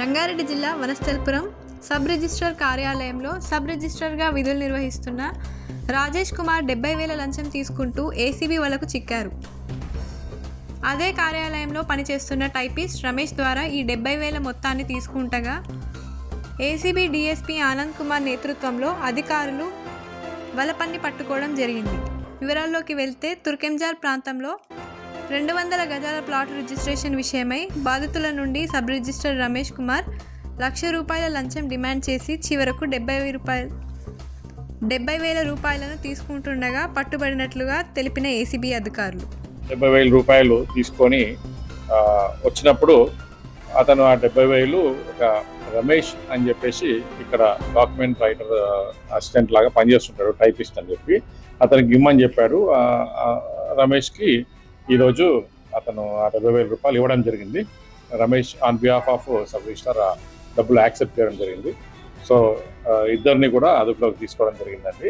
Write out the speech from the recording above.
రంగారెడ్డి జిల్లా Vanasthalipuram sub registrar కార్యాలయంలో sub రిజిస్ట్రార్గా విధులు నిర్వహిస్తున్న రాజేష్ కుమార్ డెబ్బై వేల లంచం తీసుకుంటూ ఏసీబీ వాళ్ళకు చిక్కారు. అదే కార్యాలయంలో పనిచేస్తున్న టైపిస్ట్ రమేష్ ద్వారా ఈ డెబ్బై వేల మొత్తాన్ని తీసుకుంటగా ఏసీబీ డీఎస్పీ ఆనంద్ కుమార్ నేతృత్వంలో అధికారులు వలపన్ని పట్టుకోవడం జరిగింది. వివరాల్లోకి వెళ్తే తుర్కెంజార్ ప్రాంతంలో రెండు వందల గజాల ప్లాట్ రిజిస్ట్రేషన్ విషయమై బాధితుల నుండి సబ్ రిజిస్టర్ రమేష్ కుమార్ లక్ష రూపాయల లంచం డిమాండ్ చేసి చివరకు డెబ్బై రూపాయలు డెబ్బై వేల రూపాయలను తీసుకుంటుండగా పట్టుబడినట్లుగా తెలిపిన ఏసీబీ అధికారులు. డెబ్బై వేల రూపాయలు తీసుకొని వచ్చినప్పుడు అతను ఆ డెబ్బై వేలు ఒక రమేష్ అని చెప్పేసి ఇక్కడ డాక్యుమెంట్ రైటర్ అసిస్టెంట్ లాగా పనిచేస్తుంటాడు టైపిస్ట్ అని చెప్పి. అతనికి ఇమ్మని చెప్పాడు రమేష్కి ఈరోజు అతను డెబ్బై వేల రూపాయలు ఇవ్వడం జరిగింది. Ramesh on behalf of sub register డబ్బులు యాక్సెప్ట్ చేయడం జరిగింది. సో ఇద్దరిని కూడా అదుపులోకి తీసుకోవడం జరిగిందండి.